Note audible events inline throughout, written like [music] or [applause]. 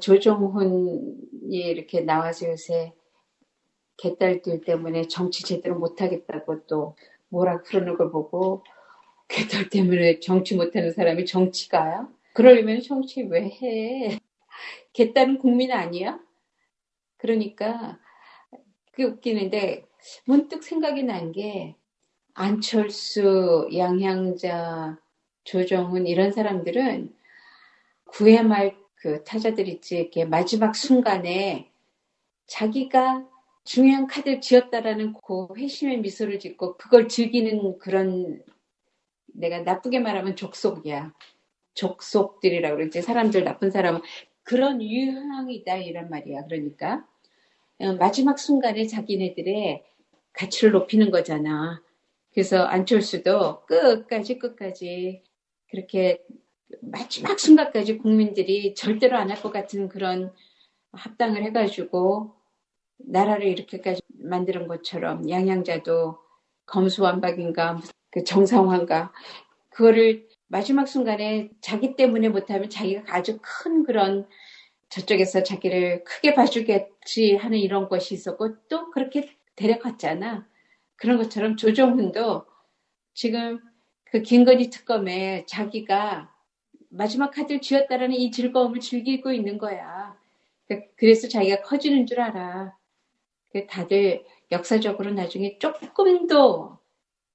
조정훈이 이렇게 나와서 요새 개딸들 때문에 정치 제대로 못하겠다고 또 뭐라 그러는 걸 보고 개딸 때문에 정치 못하는 사람이 정치가요? 그러려면 정치 왜 해? 개딸은 국민 아니야? 그러니까 그게 웃기는데 문득 생각이 난 게 안철수, 양향자, 조정훈 이런 사람들은 구회 말 그 타자들 있지 이렇게 마지막 순간에 자기가 중요한 카드를 지었다라는 그 회심의 미소를 짓고 그걸 즐기는 그런 내가 나쁘게 말하면 족속이야. 족속들이라고 그러지. 사람들 나쁜 사람은 그런 유형이다 이란 말이야. 그러니까 어, 마지막 순간에 자기네들의 가치를 높이는 거잖아. 그래서 안철수도 끝까지 끝까지 그렇게 마지막 순간까지 국민들이 절대로 안 할 것 같은 그런 합당을 해가지고 나라를 이렇게까지 만드는 것처럼 양양자도 검수완박인가 그 정상화인가 그거를 마지막 순간에 자기 때문에 못하면 자기가 아주 큰 그런 저쪽에서 자기를 크게 봐주겠지 하는 이런 것이 있었고 또 그렇게 데려갔잖아. 그런 것처럼 조정훈도 지금 그 김건희 특검에 자기가 마지막 카드를 쥐었다라는 이 즐거움을 즐기고 있는 거야. 그래서 자기가 커지는 줄 알아. 다들 역사적으로 나중에 조금 더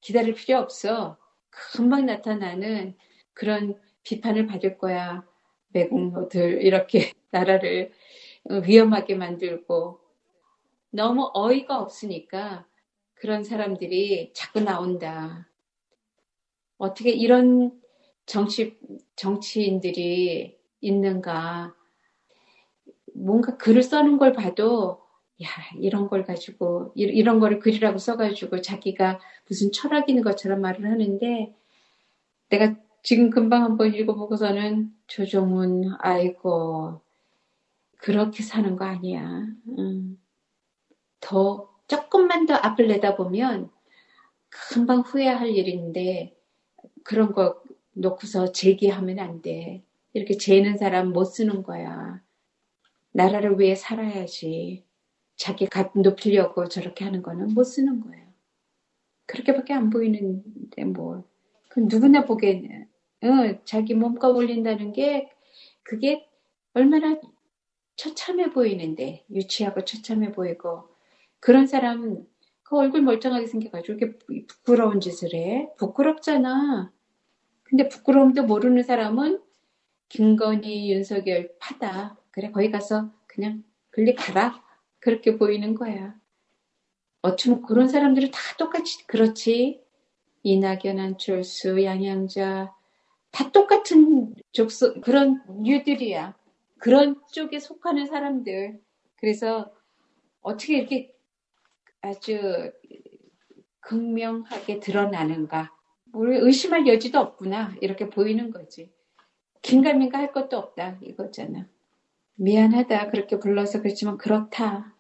기다릴 필요 없어. 금방 나타나는 그런 비판을 받을 거야. 매국노들 이렇게 [laughs] 나라를 위험하게 만들고 너무 어이가 없으니까 그런 사람들이 자꾸 나온다. 어떻게 이런 정치, 정치인들이 있는가. 뭔가 글을 써는 걸 봐도 야, 이런 걸 가지고, 이런 거를 글이라고 써가지고 자기가 무슨 철학 있는 것처럼 말을 하는데, 내가 지금 금방 한번 읽어보고서는 조정훈, 아이고, 그렇게 사는 거 아니야. 음. 더, 조금만 더 앞을 내다보면 금방 후회할 일인데, 그런 거 놓고서 제기하면 안 돼. 이렇게 재는 사람 못 쓰는 거야. 나라를 위해 살아야지. 자기 값 높이려고 저렇게 하는 거는 못 쓰는 거예요. 그렇게밖에 안 보이는데 뭐. 그 누구나 보기에는 어, 자기 몸값 올린다는 게 그게 얼마나 처참해 보이는데 유치하고 처참해 보이고 그런 사람은 그 얼굴 멀쩡하게 생겨가지고 이렇게 부끄러운 짓을 해. 부끄럽잖아. 근데 부끄러움도 모르는 사람은 김건희, 윤석열 파다. 그래 거기 가서 그냥 글리 가라. 그렇게 보이는 거야. 어쩌면 그런 사람들이 다 똑같이 그렇지. 이낙연, 안철수, 양양자 다 똑같은 족속 그런 뉴들이야. 그런 쪽에 속하는 사람들. 그래서 어떻게 이렇게 아주 극명하게 드러나는가. 뭘 의심할 여지도 없구나. 이렇게 보이는 거지. 긴가민가 할 것도 없다. 이거잖아. 미안하다. 그렇게 불러서 그렇지만 그렇다.